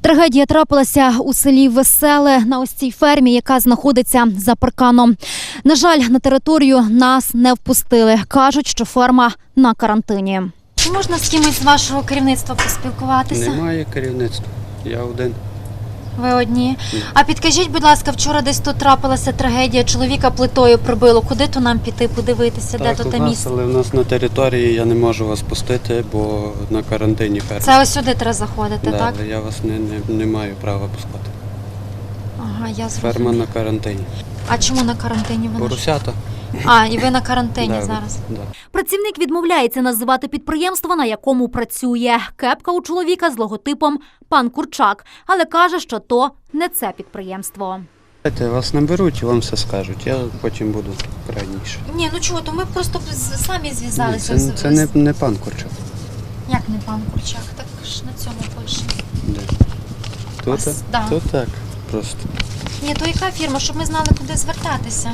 Трагедія трапилася у селі Веселе на ось цій фермі, яка знаходиться за парканом. На жаль, на територію нас не впустили. кажуть, що ферма на карантині. Чи можна з кимось з вашого керівництва поспілкуватися? Немає керівництва. Я один. Ви одні. А підкажіть, будь ласка, вчора десь тут трапилася трагедія. Чоловіка плитою прибило. Куди то нам піти, подивитися, де у те нас, місце? але в нас на території я не можу вас пустити, бо на карантині ферма. Це ось сюди треба заходити, да, так? але я вас не, не, не маю права пускати. Ага, я Ферма на карантині. А чому на карантині вона? ж? Поросята. А, і ви на карантині Да, зараз. Да. Працівник відмовляється називати підприємство, на якому працює. Кепка у чоловіка з логотипом пан Курчак, але каже, що то не це підприємство. Знаєте, Вас наберуть і вам все скажуть. Я потім буду крайніше. Ні, ну чого, то ми просто б з- самі Ні, зв'язалися. це з- це не, не пан Корчак. Як не пан Курчак? Так ж на цьому пише. Тут, Ось, да. тут так. Просто. Ні, то яка фірма, щоб ми знали, куди звертатися.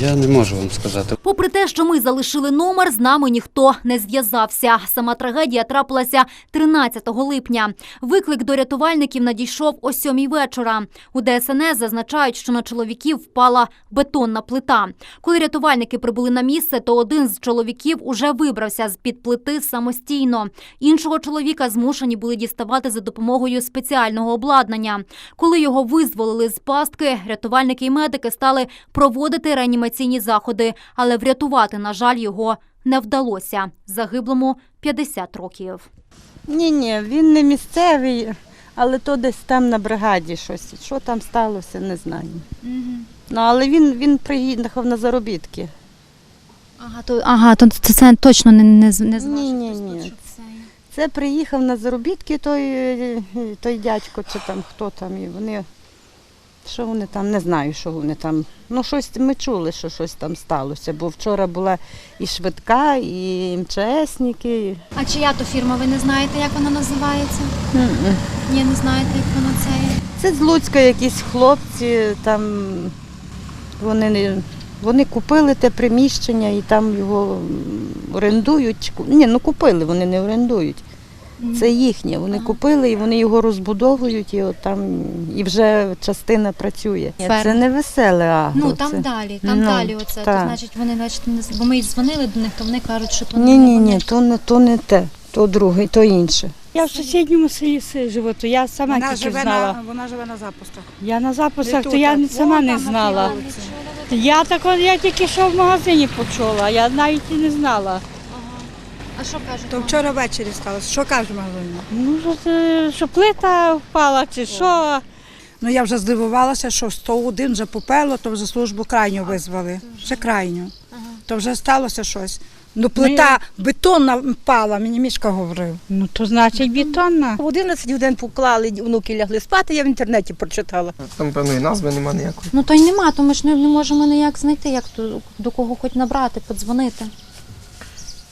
Я не можу вам сказати. Попри те, що ми залишили номер, з нами ніхто не зв'язався. Сама трагедія трапилася 13 липня. Виклик до рятувальників надійшов о сьомій вечора. У ДСНС зазначають, що на чоловіків впала бетонна плита. Коли рятувальники прибули на місце, то один з чоловіків уже вибрався з під плити самостійно. Іншого чоловіка змушені були діставати за допомогою спеціального обладнання. Коли його визволили з пастки, рятувальники і медики стали проводити реанімаційні заходи, але врятувати, на жаль, його не вдалося. Загиблому 50 років. Ні, ні, він не місцевий, але то десь там на бригаді щось. Що там сталося, не знаю. Ну, але він, він приїхав на заробітки. Ага, то ага, то це, це точно не, не, не Ні, ні, ні. це. Це приїхав на заробітки той, той дядько, чи там хто там, і вони. Що вони там, не знаю, що вони там. Ну, щось ми чули, що щось там сталося, бо вчора була і швидка, і МЧСники. А чия то фірма? Ви не знаєте, як вона називається? Ні, не знаєте, як вона це є. Це з Луцька якісь хлопці, там вони, вони купили те приміщення і там його орендують. Ні, ну купили, вони не орендують. Це їхнє. Вони купили і вони його розбудовують, і от там і вже частина працює. Ферма. Це не веселе агро. Ну там це... далі, там Ну, далі оце. То, значить, вони значить, не бо ми дзвонили до них, то вони кажуть, що то Ні, не ні, вони. ні, то не то не те, то друге, то інше. Я в сусідньому селі живу, то я сама Вона тільки живе, знала. на, вона живе на запусках. Я на записах, Не то я сама не знала. Я так я тільки що в магазині почула, я навіть і не знала. А що кажуть? То вчора ввечері сталося. Що каже магазин? Ну, що, це- що плита впала чи що. Ну я вже здивувалася, що 101 вже попело, то вже службу крайню визвали. Ще крайню. То вже сталося щось. Ну плита бетонна впала, мені мішка говорив. Ну, то значить бетонна. В 11 годин поклали, внуки лягли спати, я в інтернеті прочитала. Там певної назви нема ніякої. Ну то й нема, то ми ж не, не можемо ніяк знайти, як то, до кого хоч набрати, подзвонити.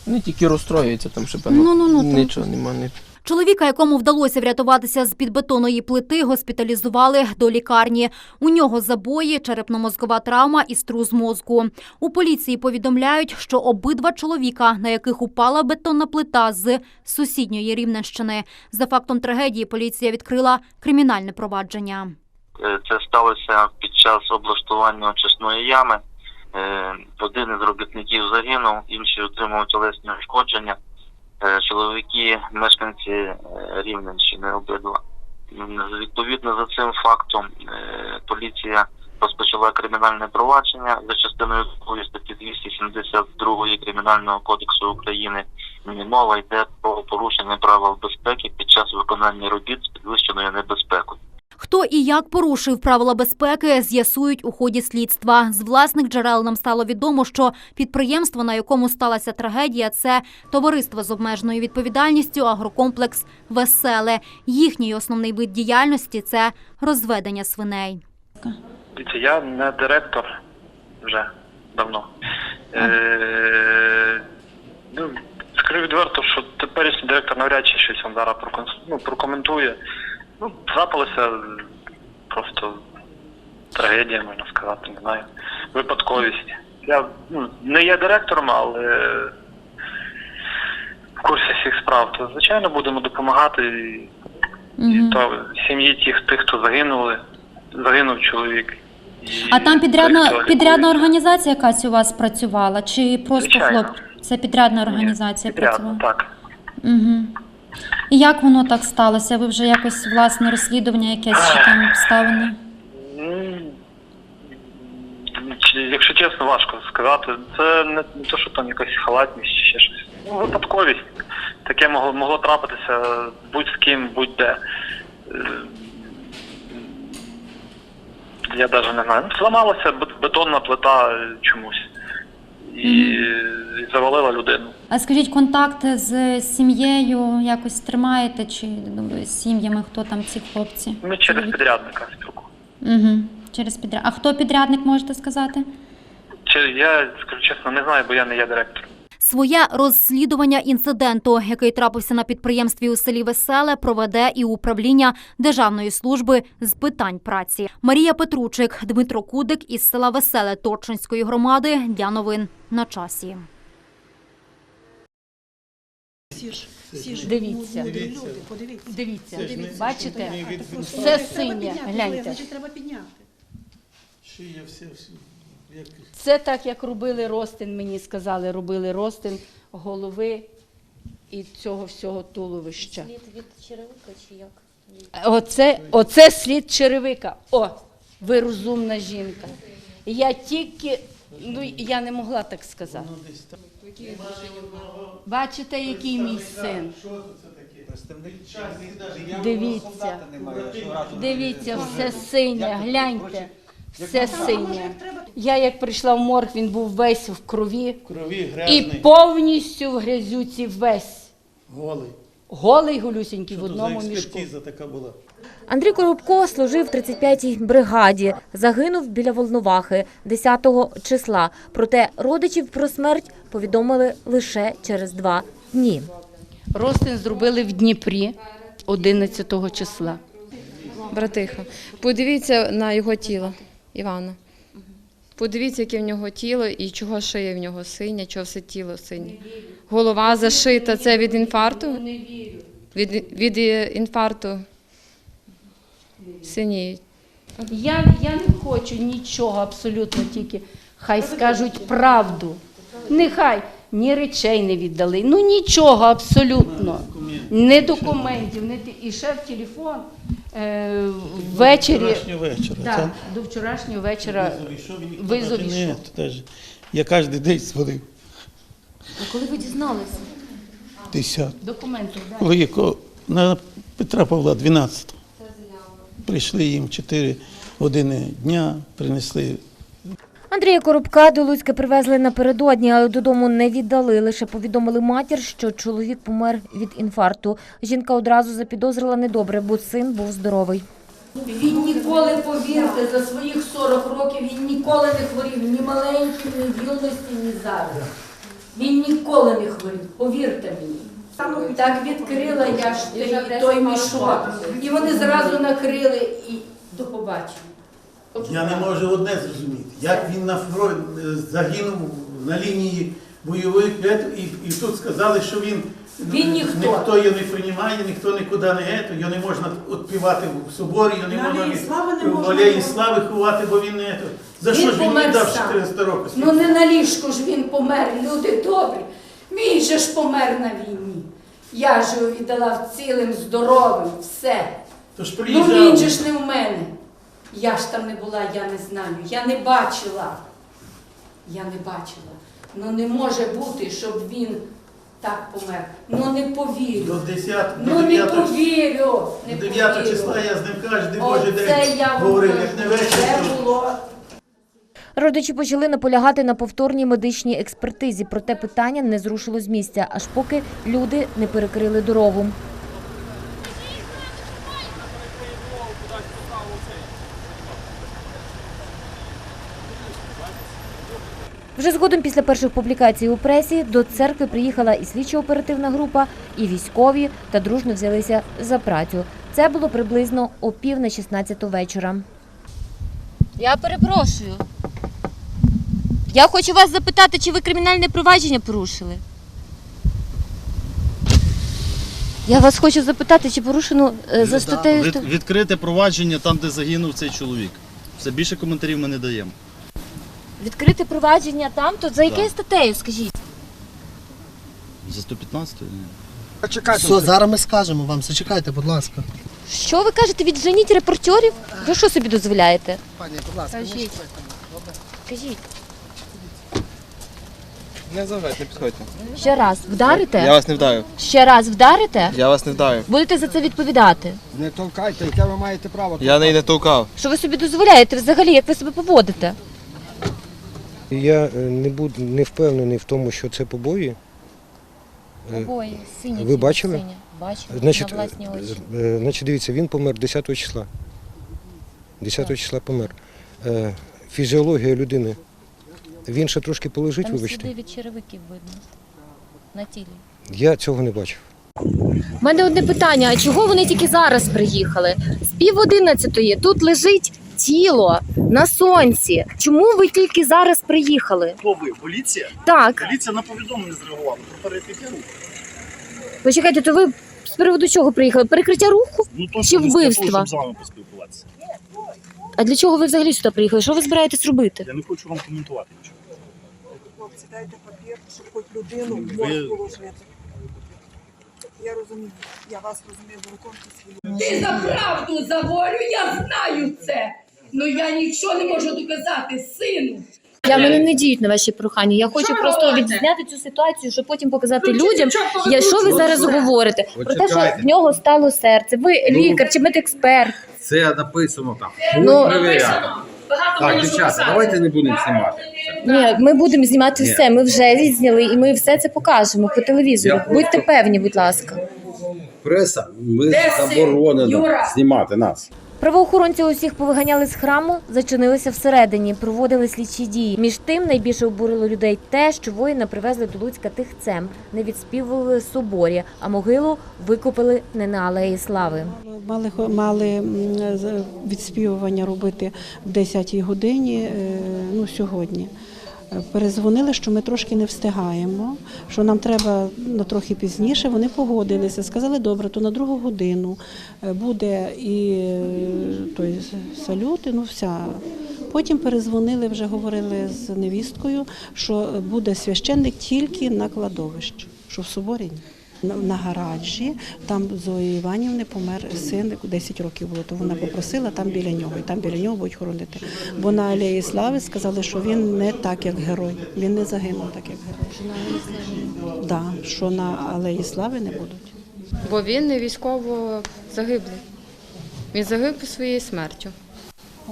Вони тільки розстроюються, там ще певно. Ну-ну-ну, Нічого нема. Ні. Чоловіка, якому вдалося врятуватися з під бетонної плити, госпіталізували до лікарні. У нього забої, черепно-мозкова травма і струс мозку. У поліції повідомляють, що обидва чоловіка, на яких упала бетонна плита з сусідньої Рівненщини. За фактом трагедії поліція відкрила кримінальне провадження. Е, Це сталося під час облаштування очисної ями. Е, Один із робітників загинув, інший отримав тілесні ушкодження. Е, Чоловіки, мешканці е, Рівненщини обидва. Відповідно за цим фактом поліція розпочала кримінальне провадження за частиною 2 статті 272 Кримінального кодексу України. Мова йде про порушення правил безпеки під час виконання робіт з підвищеною небезпекою. Хто і як порушив правила безпеки, з'ясують у ході слідства. З власних джерел нам стало відомо, що підприємство, на якому сталася трагедія, це товариство з обмеженою відповідальністю агрокомплекс Веселе. Їхній основний вид діяльності це розведення свиней. Дивіться, я не директор вже давно. Е, ну, скажу відверто, що теперішній директор навряд чи щось вам зараз ну, прокоментує. Ну, трапилася просто трагедія, можна сказати, не знаю. Випадковість. Я ну, не є директором, але в курсі всіх справ. То, звичайно, будемо допомагати. і Мгм. та сім'ї тих, тих, хто загинули, загинув чоловік. І А там підрядна, хто підрядна організація якась у вас працювала? Чи просто Звичайно. хлоп? Це підрядна організація Підрядно, працювала? так. Угу. І як воно так сталося? Ви вже якось власне розслідування якесь чи там обставини? Якщо чесно, важко сказати. Це не, то, що там якась халатність чи ще щось. Ну, випадковість. Таке могло, могло трапитися будь з ким, будь-де. Е, Я навіть не знаю. Ну, Зламалася бетонна плита чомусь. І, і завалила людину. А скажіть, контакти з сім'єю якось тримаєте? Чи ну, з сім'ями, хто там ці хлопці? Ми через підрядника спілку. Угу. Через підряд. А хто підрядник, можете сказати? Чи я скажу чесно, не знаю, бо я не є директором. Своє розслідування інциденту, який трапився на підприємстві у селі Веселе, проведе і управління Державної служби з питань праці. Марія Петручик, Дмитро Кудик із села Веселе Торчинської громади для новин на часі. Дивіться. Дивіться. Бачите? Все синє. Гляньте. Шия все, все. Це так, як робили ростин, мені сказали, робили ростин голови і цього всього туловища. Слід від черевика чи як? Оце, оце слід черевика. О, ви розумна жінка. Я тільки, ну я не могла так сказати. Бачите, який мій син? Дивіться, дивіться, все синє, гляньте, все синє. Я як прийшла в морг, він був весь в крові Крові і грязний, повністю в грязюці весь. голий. Голий голюсінький в Що то одному за мішку. експертиза така була? Андрій Коробко служив в 35-й бригаді. Загинув біля Волновахи 10-го числа. Проте родичів про смерть повідомили лише через два дні. Ростин зробили в Дніпрі 11 числа. Братиха, подивіться на його тіло, Івана. Подивіться, яке в нього тіло і чого шия в нього синя, чого все тіло синє. Голова зашита. Це від інфаркту? Від, від е, інфаркту синіють. Я, я не хочу нічого абсолютно, тільки хай скажуть правду. Нехай ні речей не віддали, ну нічого абсолютно. Не документів, не і ще в телефон е, ввечері. Вчорашнього вечора. Да, до вчорашнього вечора. Визов ішов. Я кожен день свалив. А коли ви дізналися? Десят. Документи, так. Коли яко- на Петра Павла 12. Прийшли їм 4 години дня, принесли Андрія Коробка до Луцька привезли напередодні, але додому не віддали. Лише повідомили матір, що чоловік помер від інфаркту. Жінка одразу запідозрила недобре, бо син був здоровий. Він ніколи, повірте, за своїх 40 років він ніколи не хворів, ні маленьким, ні в юності, ні зараз. Він ніколи не хворів, повірте мені. Так відкрила я ж той, той мішок. І вони зразу накрили і до побачення. Я не можу одне зрозуміти, як він на фронт загинув на лінії бойових ет, і, і тут сказали, що він, Він ніхто. ніхто його не приймає, ніхто нікуди не ето, його не можна відпівати в соборі, його не можна від- в алеї слави ховати, бо він не ето. За Він що ж він не дав сам. 400 років? Ну не на ліжку ж він помер, люди добрі. Він же ж помер на війні. Я ж його віддала в цілим здоровим, все. Тож Ну він же ж не в мене. Я ж там не була, я не знаю. Я не бачила. Я не бачила. Ну не може бути, щоб він так помер. Ну не До повірю. 10 до Ну не 9 повірю. Не 9 повірю. числа я з ним кожен божий Оце день я вам говорив, як не вечір. Це то- було. Родичі почали наполягати на повторній медичній експертизі, проте питання не зрушило з місця, аж поки люди не перекрили дорогу. Вже згодом після перших публікацій у пресі до церкви приїхала і слідчо-оперативна група, і військові та дружно взялися за працю. Це було приблизно о пів на 16 вечора. Я перепрошую. Я хочу вас запитати, чи ви кримінальне провадження порушили? Я вас хочу запитати, чи порушено е, за статтею. Від, відкрите провадження там, де загинув цей чоловік. Все більше коментарів ми не даємо. Відкрите провадження там, то за якою статтею, скажіть? За 115 ні. Все, зараз ми скажемо вам, зачекайте, будь ласка. Що ви кажете, відженіть репортерів? Ви що собі дозволяєте? Пані, будь ласка, Кажіть. Кажіть. Не заважайте, не підходьте. Ще раз вдарите? Я вас не вдарив. Ще раз вдарите? Я вас не вдарив. Будете за це відповідати. Не толкайте, яке ви маєте право. Я неї не толкав. Що ви собі дозволяєте взагалі, як ви себе поводите? Я е, не буду не впевнений в тому, що це побої. Е, Обоє, сині. ви бачили? Сині. Бачила, Значить, на власні очі. е, е, значить, дивіться, він помер 10 числа. 10 числа помер. Фізіологія людини. Він ще трошки полежить, Там вибачте. сліди від черевиків видно. На тілі. Я цього не бачив. У мене одне питання: а чого вони тільки зараз приїхали? З пів одинадцятої тут лежить тіло на сонці. Чому ви тільки зараз приїхали? Хто ви? Поліція? Так, Поліція на повідомлення зреагувала про перекриття руху. почекайте, то ви з приводу чого приїхали? Перекриття руху? Ну то Чи що, того, вбивства? щоб з вами поспілкуватися. А для чого ви взагалі сюди приїхали? Що ви збираєтесь робити? Я не хочу вам коментувати нічого. Хлопці, дайте папір, щоб хоч людину Ви- можна положити. Я розумію, я вас розумію, бо виконуєте свій Ти за правду, за волю, я знаю це. Ну я нічого не можу доказати, сину. Я мене не діють на ваші прохання. Я хочу Що ви просто говорите? відзняти цю ситуацію, щоб потім показати Ну, людям, чого я, що ви зараз говорите. Про те, що Почекайте. в нього стало серце. Ви Ну. лікар чи медексперт. Це написано там. Ну, перевіряти. Так, дівчата, давайте не будемо знімати. Ні, ми будемо знімати Ні. все. Ми вже відзняли і ми все це покажемо по телевізору. Я Будьте просто- певні, будь ласка. Преса, ми Де син? заборонено Юра? знімати нас. Правоохоронці усіх повиганяли з храму, зачинилися всередині, проводили слідчі дії. Між тим найбільше обурило людей те, що воїна привезли до Луцька тихцем, не відспівували соборі, а могилу викупили не на алеї слави. Мали, мали відспівування робити в 10-й годині, е, ну, сьогодні. Перезвонили, що ми трошки не встигаємо, що нам треба на трохи пізніше. Вони погодилися, сказали, добре, то на другу годину е, буде і е, той салют, і, ну вся. Потім перезвонили, вже говорили з невісткою, що буде священник тільки на кладовищі, що в соборі. На- гаражі там Зої Іванівни помер син, 10 років було, то вона попросила там біля нього, і там біля нього будуть хоронити. Бо на Алеї Слави сказали, що він не так, як герой. Він не загинув так, як герой. Да, що на Алеї Слави не будуть. Бо він не військово загиблий. Він загиб своєю смертю.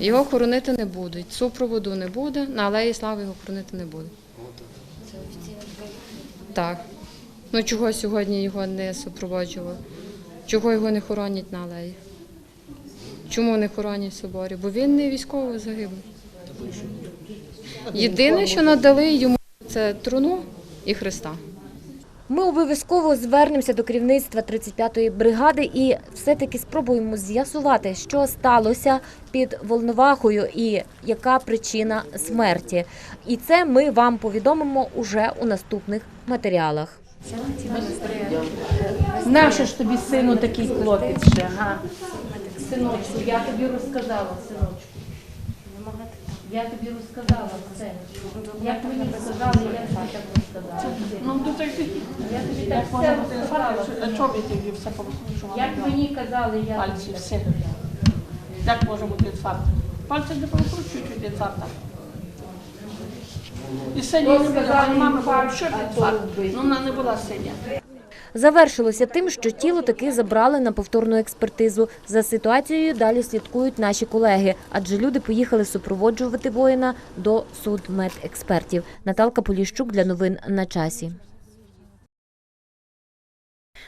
Його хоронити не будуть. Супроводу не буде, на алеї слави його хоронити не буде. Так. Ну чого сьогодні його не супроводжували? Чого його не хоронять на алеї? Чому не хоронять в соборі? Бо він не військово загиблий. Єдине, що надали йому, це труну і Христа. Ми обов'язково звернемося до керівництва 35-ї бригади і все-таки спробуємо з'ясувати, що сталося під Волновахою і яка причина смерті. І це ми вам повідомимо уже у наступних матеріалах. Нащо ж тобі сину такий хлопець ще, га? Синочку, я тобі розказала, синочку. Я тобі розказала все. Як мені сказали, я тобі так розказала. Ну, то так Я тобі так все розказала. Чого ви тоді все повикручували? Як мені казали, я Пальці тобі всі. Як може бути інфаркт? Пальці не повикручують від інфаркта. І синя не була, мама була, що інфаркт? Ну, вона не була синя. Завершилося тим, що тіло таки забрали на повторну експертизу. За ситуацією далі слідкують наші колеги, адже люди поїхали супроводжувати воїна до судмедекспертів. Наталка Поліщук для новин на часі.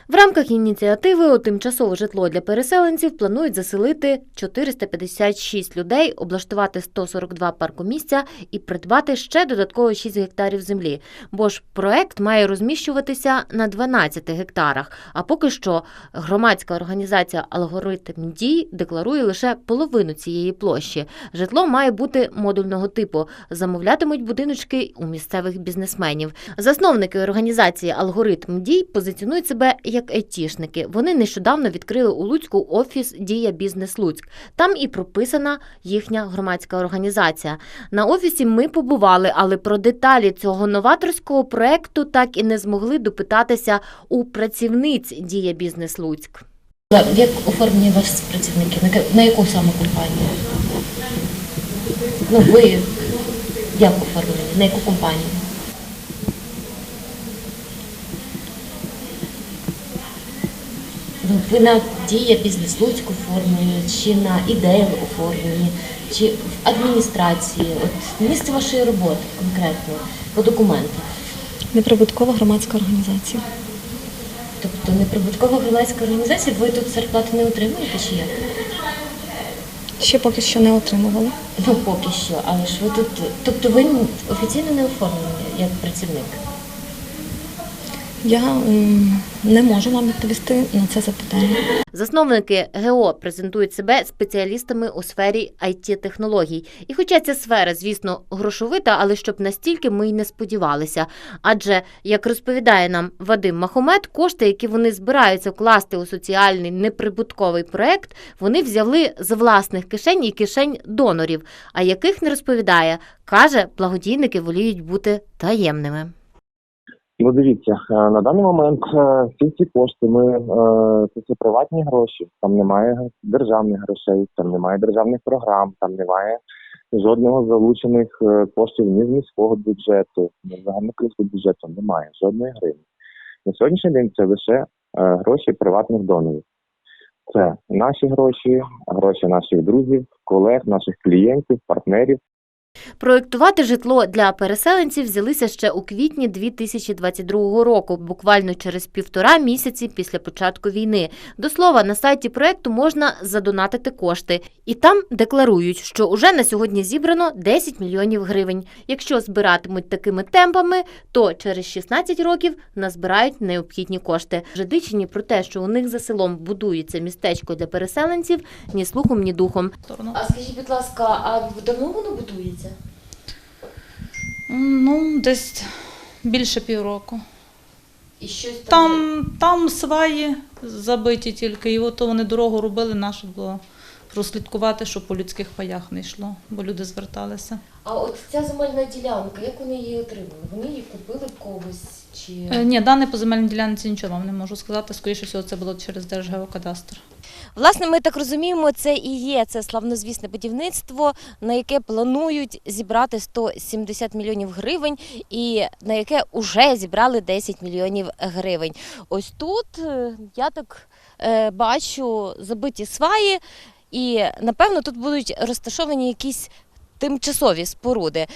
В рамках ініціативи у тимчасове житло для переселенців планують заселити 456 людей, облаштувати 142 паркомісця і придбати ще додатково 6 гектарів землі. Бо ж проект має розміщуватися на 12 гектарах. А поки що громадська організація Алгоритм дій декларує лише половину цієї площі. Житло має бути модульного типу. Замовлятимуть будиночки у місцевих бізнесменів. Засновники організації Алгоритм дій позиціонують себе як айтішники. Вони нещодавно відкрили у Луцьку офіс Дія Бізнес Луцьк. Там і прописана їхня громадська організація. На офісі ми побували, але про деталі цього новаторського проекту так і не змогли допитатися у працівниць Дія Бізнес Луцьк. Як оформлені ваші працівники? На яку саме компанію? Ну, ви як оформлені? На яку компанію? Ну, ви на дія бізнес Луцьк оформлені, чи на ідею оформлені, чи в адміністрації? От місце вашої роботи конкретно по документах. Неприбуткова громадська організація. Тобто неприбуткова громадська організація, ви тут зарплати не отримуєте чи як? Ще поки що не отримували. Ну, поки що, але ж ви тут. Тобто ви офіційно не оформлені як працівник. Я не можу вам відповісти на це запитання. Засновники ГО презентують себе спеціалістами у сфері it технологій І хоча ця сфера, звісно, грошовита, але щоб настільки ми й не сподівалися. Адже, як розповідає нам Вадим Махомед, кошти, які вони збираються вкласти у соціальний неприбутковий проект, вони взяли з власних кишень і кишень донорів, а яких не розповідає, каже, благодійники воліють бути таємними. Ну, дивіться, е, на даний момент е, всі ці кошти ми е, це все приватні гроші. Там немає державних грошей, там немає державних програм, там немає жодного залучених коштів ні з міського бюджету, ні з загальнокризького бюджету. Немає жодної гривні. На сьогоднішній день це лише гроші приватних донорів. Це наші гроші, гроші наших друзів, колег, наших клієнтів, партнерів. Проєктувати житло для переселенців взялися ще у квітні 2022 року, буквально через півтора місяці після початку війни. До слова, на сайті проєкту можна задонатити кошти, і там декларують, що уже на сьогодні зібрано 10 мільйонів гривень. Якщо збиратимуть такими темпами, то через 16 років назбирають необхідні кошти. Жидичині про те, що у них за селом будується містечко для переселенців, ні слухом, ні духом. А скажіть, будь ласка, а давно воно будується? Ну, десь більше півроку. І щось Там, там сваї забиті тільки, і от вони дорогу робили, нашу було прослідкувати, щоб по людських паях не йшло, бо люди зверталися. А от ця земельна ділянка, як вони її отримали? Вони її купили в когось чи Е, Ні, дане по земельній ділянці нічого вам не можу сказати. Скоріше всього, це було через Держгеокадастр. Власне, ми так розуміємо, це і є це славнозвісне будівництво, на яке планують зібрати 170 мільйонів гривень, і на яке вже зібрали 10 мільйонів гривень. Ось тут е, я так е, бачу забиті сваї, і напевно тут будуть розташовані якісь тимчасові споруди.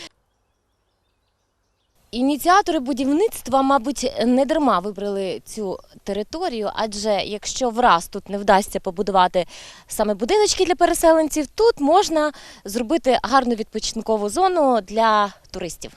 Ініціатори будівництва, мабуть, не дарма вибрали цю територію, адже якщо враз тут не вдасться побудувати саме будиночки для переселенців, тут можна зробити гарну відпочинкову зону для туристів.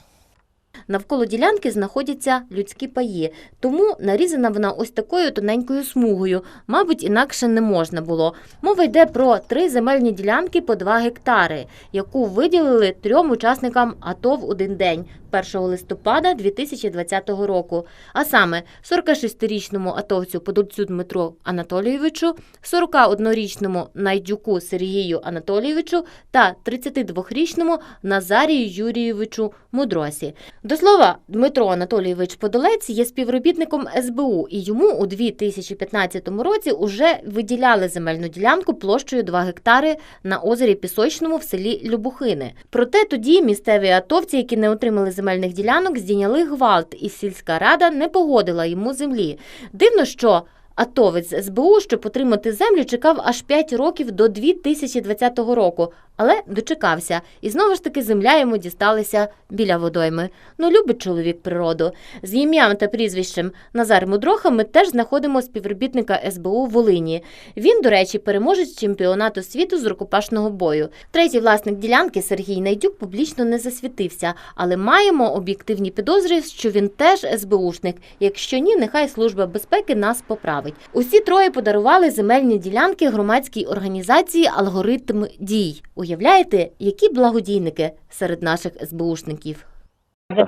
Навколо ділянки знаходяться людські паї, тому нарізана вона ось такою тоненькою смугою. Мабуть, інакше не можна було. Мова йде про три земельні ділянки по 2 гектари, яку виділили трьом учасникам АТО в один день 1 листопада 2020 року. А саме 46-річному атовцю Подольцю Дмитру Анатолійовичу, 41-річному Найдюку Сергію Анатолійовичу та 32-річному Назарію Юрійовичу Мудросі. До слова, Дмитро Анатолійович Подолець є співробітником СБУ, і йому у 2015 році уже виділяли земельну ділянку площею 2 гектари на озері Пісочному в селі Любухини. Проте тоді місцеві атовці, які не отримали земельних ділянок, здійняли гвалт, і сільська рада не погодила йому землі. Дивно, що атовець СБУ, щоб отримати землю, чекав аж 5 років до 2020 року, але дочекався. І знову ж таки земля йому дісталася біля водойми. Ну, любить чоловік природу. З ім'ям та прізвищем Назар Мудроха ми теж знаходимо співробітника СБУ Волині. Він, до речі, переможець чемпіонату світу з рукопашного бою. Третій власник ділянки Сергій Найдюк публічно не засвітився, але маємо об'єктивні підозри, що він теж СБУшник. Якщо ні, нехай служба безпеки нас поправить. Усі троє подарували земельні ділянки громадській організації Алгоритм дій. Уявляєте, які благодійники серед наших СБУшників?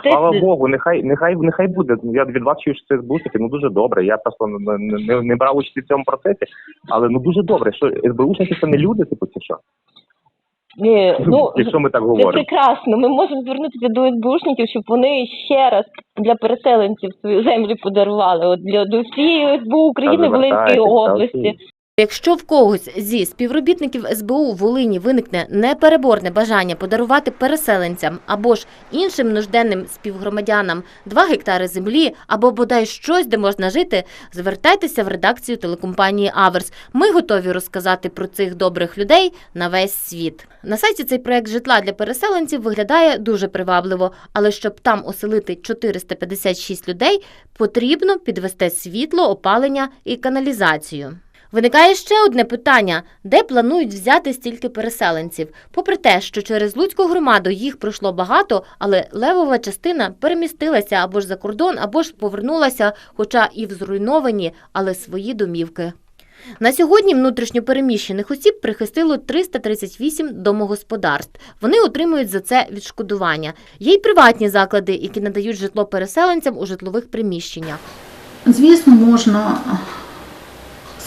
Слава Богу, нехай нехай нехай буде. Я від вас чую, що це СБУшники, ну дуже добре. Я просто не, не, не брав участі в цьому процесі, але ну дуже добре. Що СБУшники це не люди, типу, чи що? Ні, ну Якщо ми так це говоримо. прекрасно. Ми можемо звернутися до СБУшників, щоб вони ще раз для переселенців свою землю подарували. От для до всієї СБУ України вертаєтесь, та області. Якщо в когось зі співробітників СБУ в Волині виникне непереборне бажання подарувати переселенцям або ж іншим нужденним співгромадянам 2 гектари землі або бодай щось, де можна жити, звертайтеся в редакцію телекомпанії Аверс. Ми готові розказати про цих добрих людей на весь світ. На сайті цей проект житла для переселенців виглядає дуже привабливо, але щоб там оселити 456 людей, потрібно підвести світло, опалення і каналізацію. Виникає ще одне питання: де планують взяти стільки переселенців? Попри те, що через Луцьку громаду їх пройшло багато, але левова частина перемістилася або ж за кордон, або ж повернулася, хоча і в зруйновані, але свої домівки. На сьогодні внутрішньо переміщених осіб прихистило 338 домогосподарств. Вони отримують за це відшкодування. Є й приватні заклади, які надають житло переселенцям у житлових приміщеннях. Звісно, можна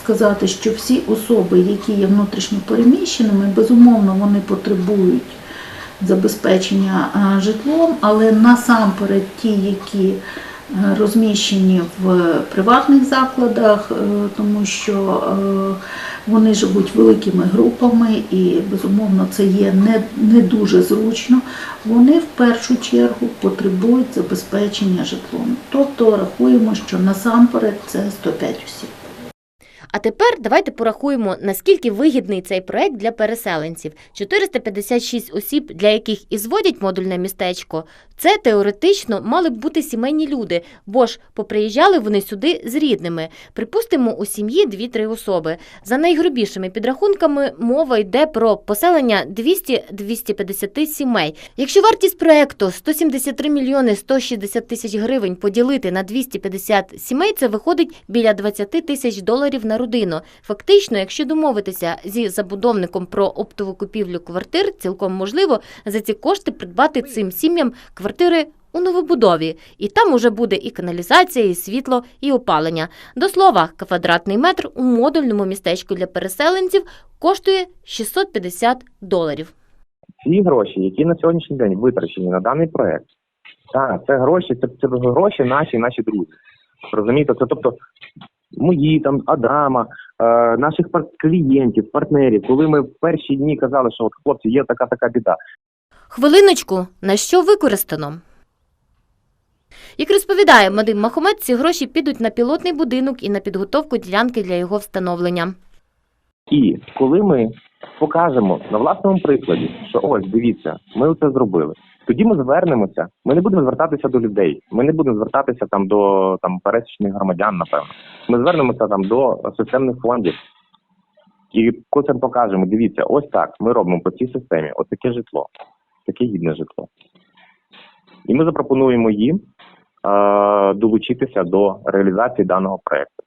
сказати, що всі особи, які є внутрішньо переміщеними, безумовно, вони потребують забезпечення житлом, але насамперед ті, які е, розміщені в приватних закладах, е, тому що е, вони живуть великими групами і, безумовно, це є не, не дуже зручно. Вони в першу чергу потребують забезпечення житлом. Тобто рахуємо, що насамперед це 105 осіб. А тепер давайте порахуємо, наскільки вигідний цей проект для переселенців. 456 осіб, для яких і зводять модульне містечко, це теоретично мали б бути сімейні люди, бо ж поприїжджали вони сюди з рідними. Припустимо, у сім'ї 2-3 особи. За найгрубішими підрахунками мова йде про поселення 200-250 сімей. Якщо вартість проекту 173 мільйони 160 тисяч гривень поділити на 250 сімей, це виходить біля 20 тисяч доларів на родину. Фактично, якщо домовитися зі забудовником про оптову купівлю квартир, цілком можливо за ці кошти придбати цим сім'ям квартири у новобудові. І там уже буде і каналізація, і світло, і опалення. До слова, квадратний метр у модульному містечку для переселенців коштує 650 доларів. Ці гроші, які на сьогоднішній день витрачені на даний проект, так, це гроші, це, це гроші наші, наші друзі. Розумієте, це тобто мої там Адама, е, наших пар- клієнтів, партнерів, коли ми в перші дні казали, що от хлопці, є така така біда. Хвилиночку, на що використано? Як розповідає Мадим Махомед, ці гроші підуть на пілотний будинок і на підготовку ділянки для його встановлення. І коли ми покажемо на власному прикладі, що ось дивіться, ми це зробили. Тоді ми звернемося. Ми не будемо звертатися до людей. Ми не будемо звертатися там до там пересічних громадян, напевно. Ми звернемося там до системних фондів. І коли покажемо, дивіться, ось так ми робимо по цій системі, ось таке житло, таке гідне житло. І ми запропонуємо їм е- долучитися до реалізації даного проекту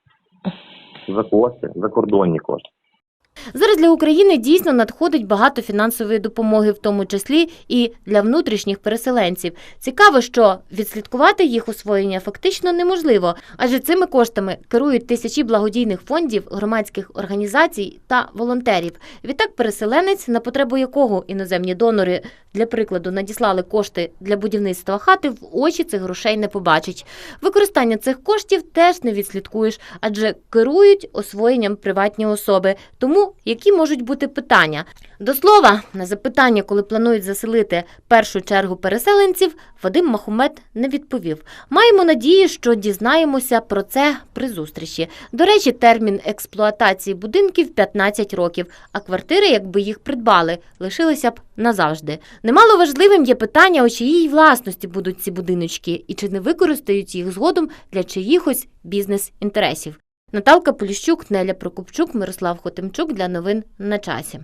за кошти, закордонні кошти. Зараз для України дійсно надходить багато фінансової допомоги, в тому числі і для внутрішніх переселенців. Цікаво, що відслідкувати їх освоєння фактично неможливо, адже цими коштами керують тисячі благодійних фондів, громадських організацій та волонтерів. Відтак, переселенець, на потребу якого іноземні донори для прикладу надіслали кошти для будівництва хати, в очі цих грошей не побачить. Використання цих коштів теж не відслідкуєш, адже керують освоєнням приватні особи. Тому які можуть бути питання? До слова, на запитання, коли планують заселити першу чергу переселенців, Вадим Махомед не відповів. Маємо надію, що дізнаємося про це при зустрічі. До речі, термін експлуатації будинків 15 років, а квартири, якби їх придбали, лишилися б назавжди. Немало важливим є питання, у чиїй власності будуть ці будиночки і чи не використають їх згодом для чиїхось бізнес-інтересів. Наталка Поліщук, Неля Прокопчук, Мирослав Хотимчук для новин на часі.